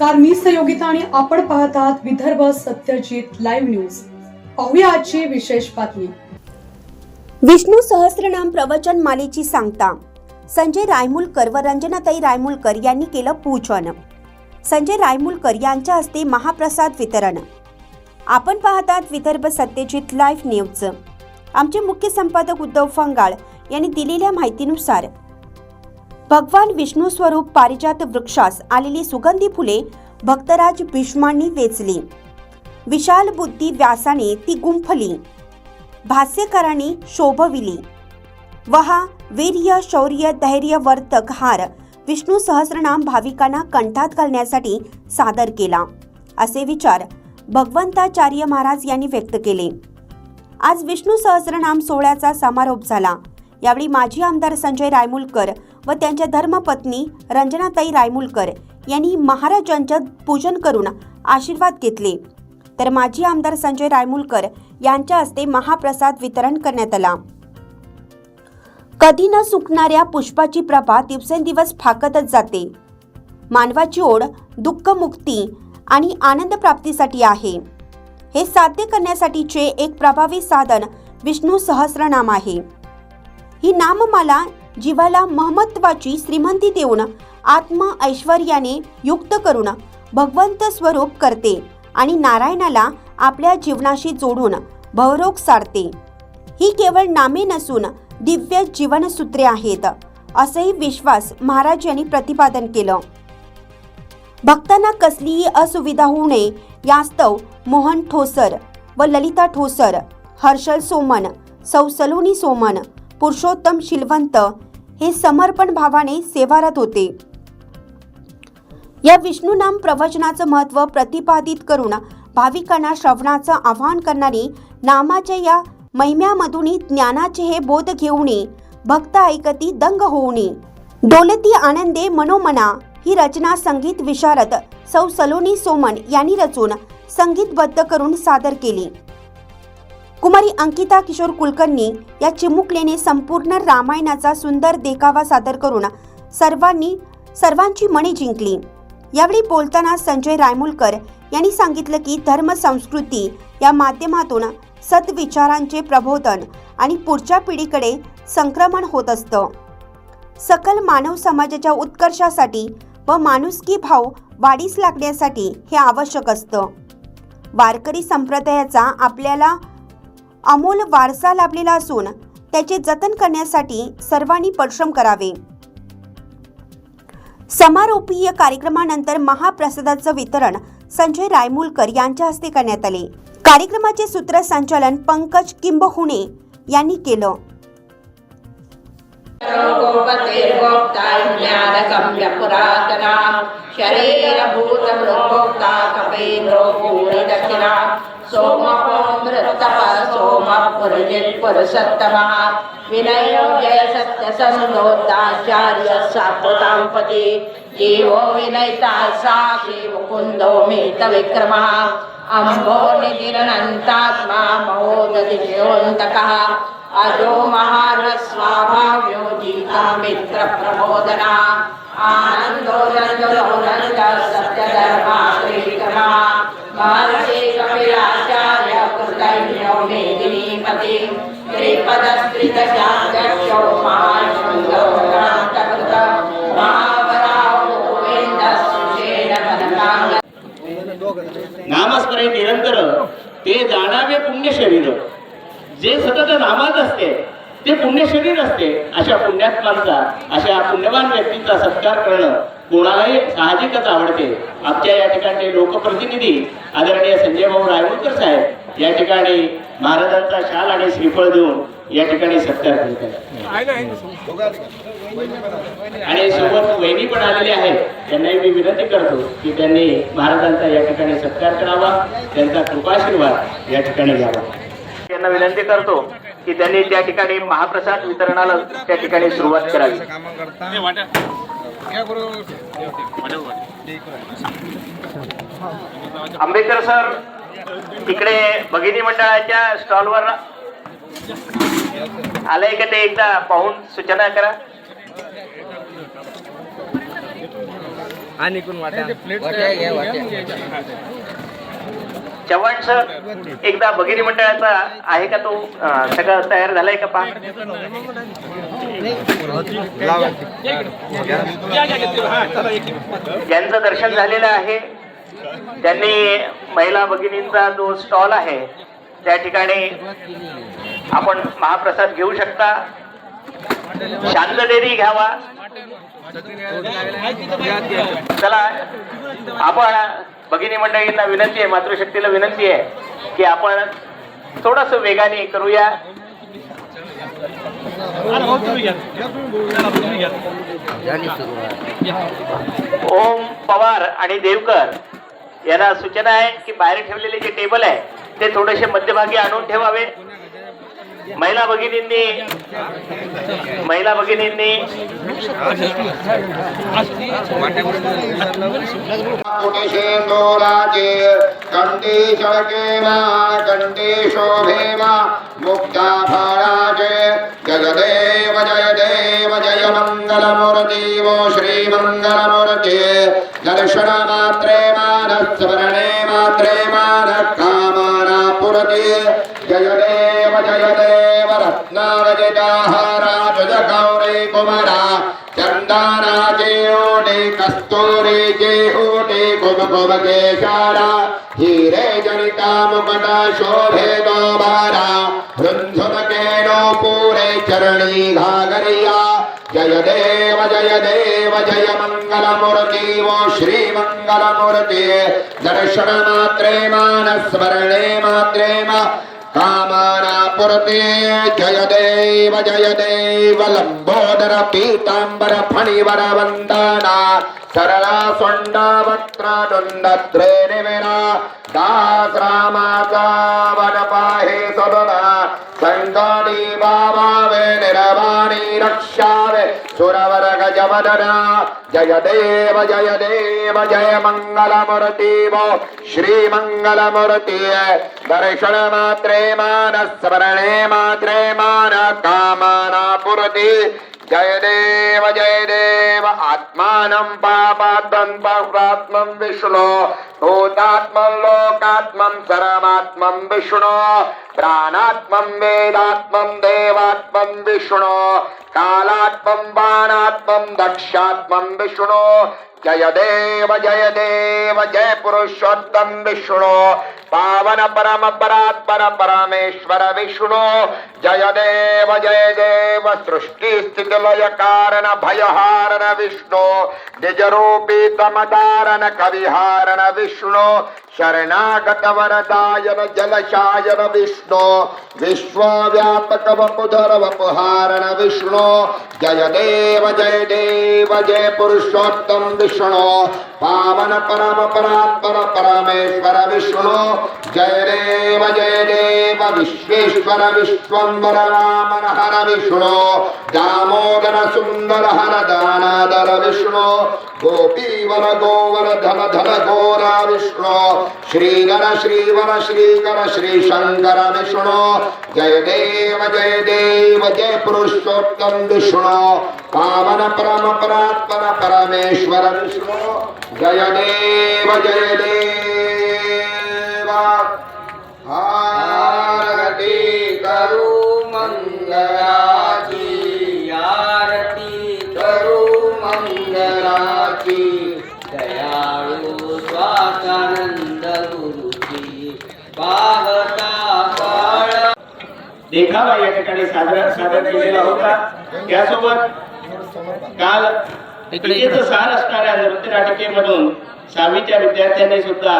नमस्कार मी सहयोगिता आणि आपण पाहत आहात विदर्भ सत्यजित लाईव्ह न्यूज. पाहूया आजची विशेष बातमी. विष्णू सहस्रनाम प्रवचन मालेची सांगता. संजय रायमुलकर व रंजनाताई रायमुलकर यांनी केलं पूजन. संजय रायमुलकर यांच्या हस्ते महाप्रसाद वितरण. आपण पाहतात विदर्भ सत्यजित लाईव्ह न्यूज. आमचे मुख्य संपादक उद्धव फंगाळ यांनी दिलेल्या माहितीनुसार भगवान विष्णू स्वरूप पारिजात वृक्षास आलेली सुगंधी फुले भक्तराज भीष्मांनी वेचली. विशाल बुद्धी व्यासाने ती गुंफली. भास्यकरांनी शोभविली. वहा वीर्य शौर्य धैर्य वर्तक हार विष्णू सहस्रनाम भाविकांना कंठात घालण्यासाठी सादर केला. असे विचार भगवंताचार्य महाराज यांनी व्यक्त केले. आज विष्णू सहस्रनाम सोहळ्याचा समारोप झाला. यावेळी माजी आमदार संजय रायमुलकर व त्यांच्या धर्मपत्नी रंजनाताई रायमुलकर यांनी महाराजांचं पूजन करून आशीर्वाद घेतले. तर माजी आमदार संजय रायमुलकर यांच्या हस्ते महाप्रसाद वितरण करण्यात आला. कधी न सुकणाऱ्या पुष्पाची प्रभा दिवसेंदिवस फाकतच जाते. मानवाची ओढ दुःखमुक्ती आणि आनंद प्राप्तीसाठी आहे. हे साध्य करण्यासाठीचे एक प्रभावी साधन विष्णू सहस्रनाम आहे. ही नाममाला जीवाला महमत्वाची श्रीमंती देऊन आत्म ऐश्वर्याने युक्त करून भगवंत स्वरूप करते आणि नारायणाला आपल्या जीवनाशी जोडून भवरोग सारते. ही केवळ नामे नसून दिव्य जीवनसूत्रे आहेत असंही विश्वास महाराज यांनी प्रतिपादन केलं. भक्तांना कसलीही असुविधा होऊ नये यास्तव मोहन ठोसर व ललिता ठोसर हर्षल सोमन सौ सलोनी सोमन पुरुषोत्तम शिलवंत हे समर्पण भावाने सेवारत होते. या विष्णूनाम प्रवचनाचं महत्त्व प्रतिपादित करून भाविकांना श्रवणाचं आवाहन करणारी नामाच्या या महिम्यामधून ज्ञानाचे हे बोध घेऊन भक्त ऐकती दंग होऊन डोलती आनंदे मनोमना ही रचना संगीत विशारद सौ सलोनी सोमन यांनी रचून संगीतबद्ध करून सादर केली. कुमारी अंकिता किशोर कुलकर्णी या चिमुकलेने संपूर्ण रामायणाचा सुंदर देखावा सादर करून सर्वांनी सर्वांची मने जिंकली. यावेळी बोलताना संजय रायमुलकर यांनी सांगितलं की धर्म संस्कृती या माध्यमातून सद्विचारांचे प्रबोधन आणि पुढच्या पिढीकडे संक्रमण होत असतं. सकल मानव समाजाच्या उत्कर्षासाठी व माणुसकी भाव वाढीस लागण्यासाठी हे आवश्यक असतं. वारकरी संप्रदायाचा आपल्याला अमोल वारसा लाभलेला असून त्याचे जतन करण्यासाठी सर्वांनी परिश्रम करावे. समारोपीय कार्यक्रमानंतर महाप्रसादाचं वितरण संजय रायमुलकर यांच्या हस्ते करण्यात आले. कार्यक्रमाचे सूत्रसंचालन पंकज किंबहुणे यांनी केलं. गोपतेर्गोप्ताज्ञानगम्य पुरातना शरीरभूतमृगोक्ता कपेन्द्रो भूरिदक्षिणा सोमपोमृतप सोमपुरजित् पुरुषत्तमः विनयो जय सत्यसन्दोत्ताचार्य सात्वताम्पति जीवो विनयिता साक्षी मुकुन्दो मितविक्रमः। अम्भो निधिरनन्तात्मा महोदधिजयोऽन्तकः अजो महारस्वाभाव्यो जीता मित्रप्रबोधना प्रबोधना आनन्दो नन्दोनन्द सत्यधर्मा श्रीकर्मा महर्षि कपिलाचार्य कृतज्ञो मेदिनीपति महाशृङ्गो नामस्मरण निरंतर ते जाणावे पुण्य शरीर जे सतत नामात असते ते पुण्य शरीर असते. अशा पुण्यात्मांचा अशा पुण्यवान व्यक्तींचा सत्कार करणं कोणालाही साहजिकच आवडते. आमच्या या ठिकाणचे लोकप्रतिनिधी आदरणीय संजय भाऊ रायमुलकर साहेब या ठिकाणी महाराजांचा शाल आणि श्रीफळ देऊन या ठिकाणी सत्कार करीत आहेत. आणि सोबत वहिनी पण आलेली आहेत. त्यांनाही मी विनंती करतो की त्यांनी महाराजांचा या ठिकाणी सत्कार करावा. त्यांचा कृपाशीर्वाद या ठिकाणी घ्यावा. त्यांना विनंती करतो की त्यांनी त्या ठिकाणी महाप्रसाद वितरणाला त्या ठिकाणी सुरुवात करावी. आंबेडकर सर तिकडे भगिनी मंडळाच्या स्टॉलवर आलंय का ते एकदा पाहून सूचना करा? आणि कोण वाटा? वाट्या घ्या वाट्या चव्हाण सर एकदा भगिनी मंडळाचा आहे का तो सगळं तयार झालाय का पा ज्यांचं दर्शन झालेलं आहे त्यांनी महिला भगिनींचा जो स्टॉल आहे त्या ठिकाणी आपण महाप्रसाद घेऊ शकता. शांततेने घ्यावा. चला आपण भगिनी मंडळींना विनंती आहे मातृशक्तीला विनंती आहे की आपण थोडस वेगाने करूया. ओम पवार आणि देवकर यांना सूचना आहे की बाहेर ठेवलेले जे टेबल आहे ते थोडेसे मध्यभागी आणून ठेवावे. महिला भगिनींनी महिला भगिनींनी. कुटिशेन्दोराजे शोभे मा मुक्ता फाळाजे जय देव जय देव जय मङ्गलमूर्ति वो श्रीमङ्गलमूर्ति दर्शन मानः स्मरणे मात्रे मानः कामना पुरति जय देव जय देव रत्नावजिताहाराज गौरे कुमारा चंदनाचे ओटे कस्तुरीचे ओटे कुमकुम केशारा हिरे जनिता मुकुट शोभे दोबारा। रुंझुनकेनो पूरे चरणी घागरिया। जय देव जय देव जय मंगलमूर्ति वो श्री मंगलमूर्ति। दर्शन मात्रे मान स्मरणे मात्रे मा कामना पुरते जय देव जय देव लंबोदर पीतांबर फणिवर वंदना। सरला सोंड वक्त्र दुंडत्रे निवेरा दास वदना। जय देव जय देव जय मंगलमूर्ति वो श्रीमङ्गलमुरति दर्शन मात्रे मान स्मरणे मात्रे मान कामना पुरति जय देव जय देव आत्मानं पापात्मं पापात्मं विष्णु। भूतात्मं लोकात्मं सर्वात्मं विष्णु। प्राणात्मं वेदात्मं देवात्मं विष्णु। कालात्मं बाणात्मं दक्षात्मं विष्णु। जय देव जय देव जय पुरुषोत्तम विष्णु। पावन परम परात्पर परमेश्वर विष्णु। जय देव जय देव सृष्टि स्थिति लय कारण भयहारण विष्णु। निज रूपी तमदारण कविहारण विष्णु। शरणागत वरदायन जलशायन विष्णु विश्वव्यापक वपुधर वपुहारण विष्णु जय देव जय देव जय पुरुषोत्तम विष्णु पावन परम परात्पर परमेश्वर विष्णु जय देव जय देव विश्वेश्वर विश्वंबर रामन हर विष्णु दामोदर सुंदर हर दानादर विष्णु गोपीवर गोवर धन धन गोरा श्रीगण श्रीवर श्रीकर श्री शंकर विष्णु। जय देव जय देव जय पुरुषोत्तम विष्णु। पावन परम परात्पर परमेश्वर विष्णु जय देव जय देव। देखावा या ठिकाणी सादर सादर केलेला होता. त्यासोबत काल विजेचं सार असणाऱ्या नृत्यनाटिकेमधून सहावीच्या विद्यार्थ्यांनी सुद्धा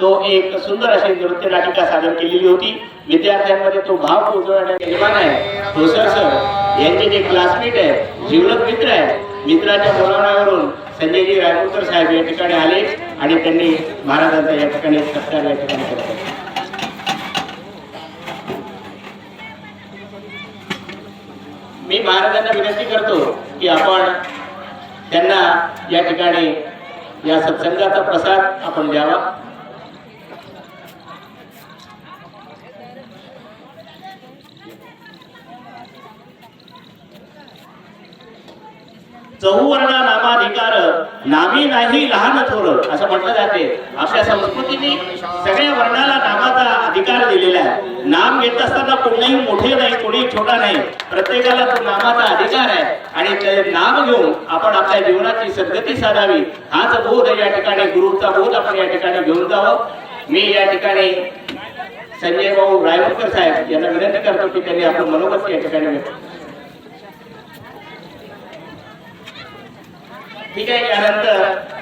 तो एक सुंदर अशी नृत्य नाटिका सादर केलेली होती. विद्यार्थ्यांमध्ये तो भाव पोहोचवण्याचा निर्माण आहे. ठोसर सर यांचे जे क्लासमेट आहे जीवलग मित्र आहे मित्राच्या बोलावण्यावरून संजयजी रायपूरकर साहेब या ठिकाणी आले आणि त्यांनी महाराजांचा या ठिकाणी सत्कार या ठिकाणी आहेत. मी महाराजांना विनंती करतो की आपण त्यांना या ठिकाणी या सत्संगाचा प्रसाद आपण द्यावा. चौवर्णा नामाधिकार नामी नाही लहान थोर असं म्हटलं जाते. आपल्या संस्कृतीने सगळ्या वर्णाला नामाचा अधिकार दिलेला आहे. नाम घेत असताना कोणीही मोठे नाही कोणी छोटा नाही. प्रत्येकाला तो नामाचा अधिकार आहे. आणि ते नाम घेऊन आपण आपल्या जीवनाची सद्गती साधावी. हाच बोध या ठिकाणी गुरुचा बोध आपण या ठिकाणी घेऊन जावं. मी या ठिकाणी संजय भाऊ रायवकर साहेब यांना विनंती करतो की त्यांनी आपलं मनोगत या ठिकाणी ठीक आहे यानंतर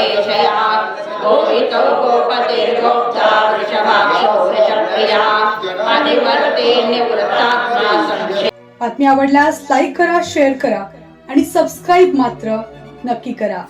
कुमुदकुवदेशया गोवितो गोपतिर्गोप्ता वृषभाक्षो वृषप्रिया अधिवर्ते निवृत्तात्मा संशय बातमी आवडल्यास लाईक करा शेअर करा आणि सबस्क्राईब मात्र नक्की करा.